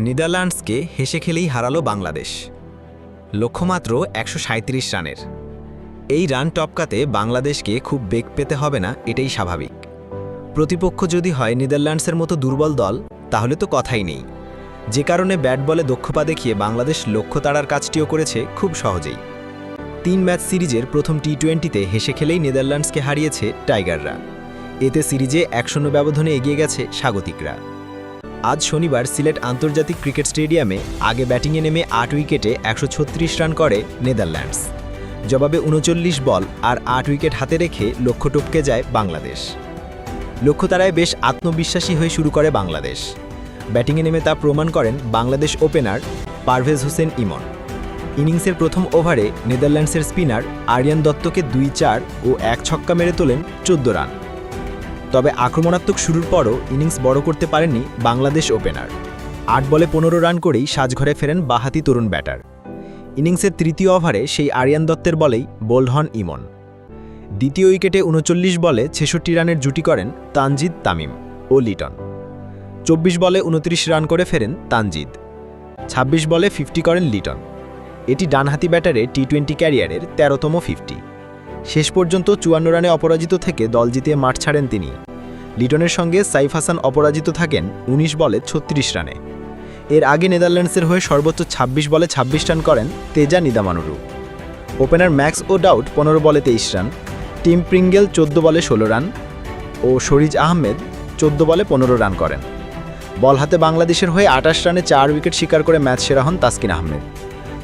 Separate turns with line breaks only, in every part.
নেদারল্যান্ডসকে হেসে খেলেই হারালো বাংলাদেশ। লক্ষ্যমাত্র একশো রানের। এই রান টপকাতে বাংলাদেশকে খুব বেগ পেতে হবে না, এটাই স্বাভাবিক। প্রতিপক্ষ যদি হয় নেদারল্যান্ডসের মতো দুর্বল দল, তাহলে তো কথাই নেই। যে কারণে ব্যাট বলে দক্ষতা দেখিয়ে বাংলাদেশ লক্ষ্য তাড়ার কাজটিও করেছে খুব সহজেই। তিন ম্যাচ সিরিজের প্রথম টি টোয়েন্টিতে হেসে খেলেই নেদারল্যান্ডসকে হারিয়েছে টাইগাররা। এতে সিরিজে এক শূন্য ব্যবধানে এগিয়ে গেছে স্বাগতিকরা। আজ শনিবার সিলেট আন্তর্জাতিক ক্রিকেট স্টেডিয়ামে আগে ব্যাটিংয়ে নেমে আট উইকেটে একশো ছত্রিশ রান করে নেদারল্যান্ডস। জবাবে উনচল্লিশ বল আর আট উইকেট হাতে রেখে লক্ষ্য টপকে যায় বাংলাদেশ। লক্ষ্য তারায় বেশ আত্মবিশ্বাসী হয়ে শুরু করে বাংলাদেশ। ব্যাটিংয়ে নেমে তা প্রমাণ করেন বাংলাদেশ ওপেনার পারভেজ হোসেন ইমন। ইনিংসের প্রথম ওভারে নেদারল্যান্ডসের স্পিনার আরিয়ান দত্তকে দুই চার ও এক ছক্কা মেরে তোলেন চোদ্দ রান। তবে আক্রমণাত্মক শুরুর পরও ইনিংস বড় করতে পারেননি বাংলাদেশ ওপেনার। আট বলে পনেরো রান করেই সাজঘরে ফেরেন বাহাতি তরুণ ব্যাটার। ইনিংসের তৃতীয় ওভারে সেই আরিয়ান দত্তের বলেই বোল্ড হন ইমন। দ্বিতীয় উইকেটে উনচল্লিশ বলে ছেষট্টি রানের জুটি করেন তানজিদ তামিম ও লিটন। চব্বিশ বলে উনত্রিশ রান করে ফেরেন তানজিদ। ২৬ বলে ফিফটি করেন লিটন। এটি ডানহাতি ব্যাটারে টি টোয়েন্টি ক্যারিয়ারের তেরোতম ফিফটি। শেষ পর্যন্ত চুয়ান্ন রানে অপরাজিত থেকে দল জিতিয়ে মাঠ ছাড়েন তিনি। লিটনের সঙ্গে সাইফ হাসান অপরাজিত থাকেন ১৯ বলে ছত্রিশ রানে। এর আগে নেদারল্যান্ডসের হয়ে সর্বোচ্চ ২৬ বলে ২৬ রান করেন Teja Nidamanuru. Opener Max O'Dowd পনেরো বলে তেইশ রান, টিম প্রিঙ্গেল চোদ্দ বলে ষোলো রান ও শরিজ আহমেদ চোদ্দ বলে পনেরো রান করেন। বল হাতে বাংলাদেশের হয়ে আটাশ রানে চার উইকেট শিকার করে ম্যাচ সেরা হন তাসকিন আহমেদ।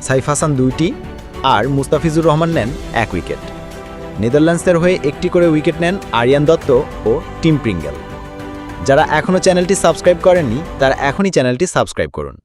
সাইফ হাসান দুইটি আর মুস্তাফিজুর রহমান নেন এক উইকেট। নেদারল্যান্ডসের হয়ে একটি করে উইকেট নেন আরিয়ান দত্ত ও টিম প্রিঙ্গেল। যারা এখনও চ্যানেলটি সাবস্ক্রাইব করেননি, তারা এখনই চ্যানেলটি সাবস্ক্রাইব করুন।